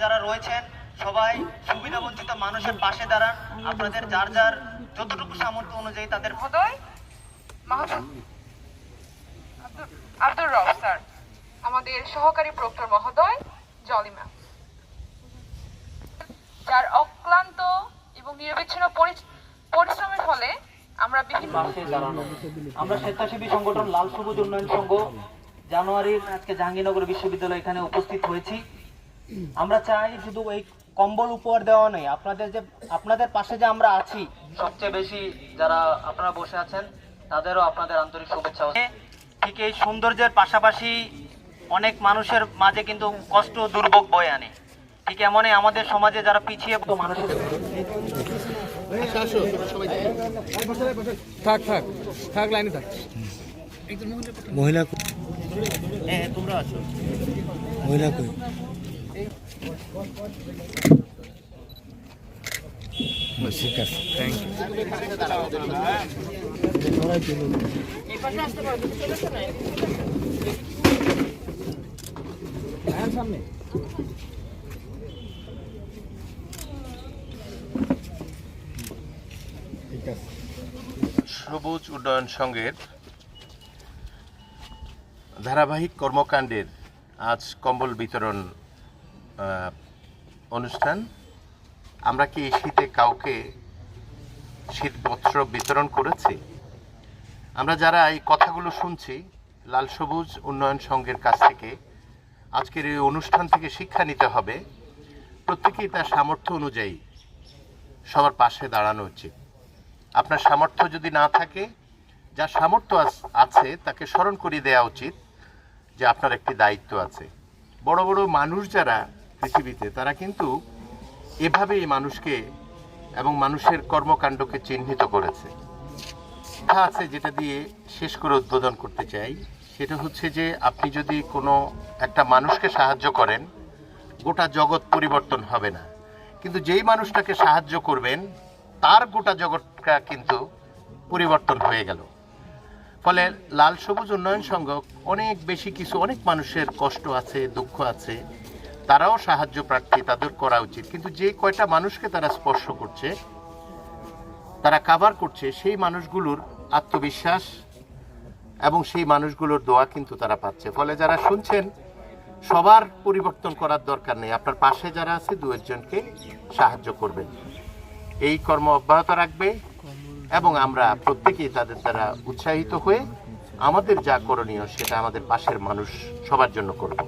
যারা রয়েছেন সবাই সুবিধা বঞ্চিত মানুষের পাশে দাঁড়ান। আপনাদের যার যার যতটুকু সামর্থ্য অনুযায়ী তাদের মহোদয় আব্দুর- আব্দুর রব স্যার আমাদের সহকারী প্রক্টর মহোদয় জলিমা যার অক্লান্ত এবং নিরবিচ্ছিন্ন পরিশ্রমের ফলে আমরা বিভিন্ন পাশে দাঁড়ানো। আমরা স্বেচ্ছাসেবী সংগঠন লাল সবুজ উন্নয়ন সংঘ জানুয়ারির আজকে জাহাঙ্গীরনগর বিশ্ববিদ্যালয় এখানে উপস্থিত হয়েছি। আমরা চাই শুধু এই কম্বল উপহার দেওয়া নেই। আপনাদের যে আপনাদের পাশে যে আমরা আছি সবচেয়ে বেশি যারা আপনারা বসে আছেন তাদেরও আপনাদের আন্তরিক শুভেচ্ছা ঠিক এই সৌন্দর্যের পাশাপাশি অনেক মানুষের মাঝে কিন্তু কষ্ট দুর্ভোগ বয়ে আনে। ঠিক এমনই আমাদের সমাজে যারা পিছিয়ে মানুষের থাক থাক থাক লাইনে থাক। মহিলা কই? হ্যাঁ তোমরা আছো মহিলা কই? ঠিক আছে থ্যাংক ইউ ঠিক সবুজ উন্নয়ন সংঘের ধারাবাহিক কর্মকাণ্ডের আজ কম্বল বিতরণ অনুষ্ঠান। আমরা কি এই শীতে কাউকে শীত বস্ত্র বিতরণ করেছি? আমরা যারা এই কথাগুলো শুনছি, লাল সবুজ উন্নয়ন সংঘের কাছ থেকে, আজকের এই অনুষ্ঠান থেকে শিক্ষা নিতে হবে। প্রত্যেকেই তার সামর্থ্য অনুযায়ী সবার পাশে দাঁড়ানো উচিত। আপনার সামর্থ্য যদি না থাকে যার সামর্থ্য আছে তাকে স্মরণ করিয়ে দেওয়া উচিত যে আপনার একটি দায়িত্ব আছে। বড় বড় মানুষ যারা পৃথিবীতে, তারা কিন্তু এভাবেই মানুষকে এবং মানুষের কর্মকাণ্ডকে চিহ্নিত করেছে। কথা আছে যেটা দিয়ে শেষ করে উদ্বোধন করতে চাই। সেটা হচ্ছে যে আপনি যদি কোনো একটা মানুষকে সাহায্য করেন, গোটা জগৎ পরিবর্তন হবে না। কিন্তু যেই মানুষটাকে সাহায্য করবেন, তার গোটা জগৎটা কিন্তু পরিবর্তন হয়ে গেল। ফলে লাল সবুজ উন্নয়ন সংঘ অনেক বেশি কিছু, অনেক মানুষের কষ্ট আছে, দুঃখ আছে তারাও সাহায্য প্রার্থী তাদের করা উচিত। কিন্তু যে কয়টা মানুষকে তারা স্পর্শ করছে, তারা কাভার করছে, সেই মানুষগুলোর আত্মবিশ্বাস এবং সেই মানুষগুলোর দোয়া কিন্তু তারা পাচ্ছে। ফলে যারা শুনছেন, সবার পরিবর্তন করার দরকার নেই। আপনার পাশে যারা আছে, দু একজনকে সাহায্য করবেন। এই কর্ম অব্যাহত রাখবে এবং আমরা প্রত্যেকেই তাদের দ্বারা উৎসাহিত হয়ে আমাদের যা করণীয়, সেটা আমাদের পাশের মানুষ সবার জন্য করব।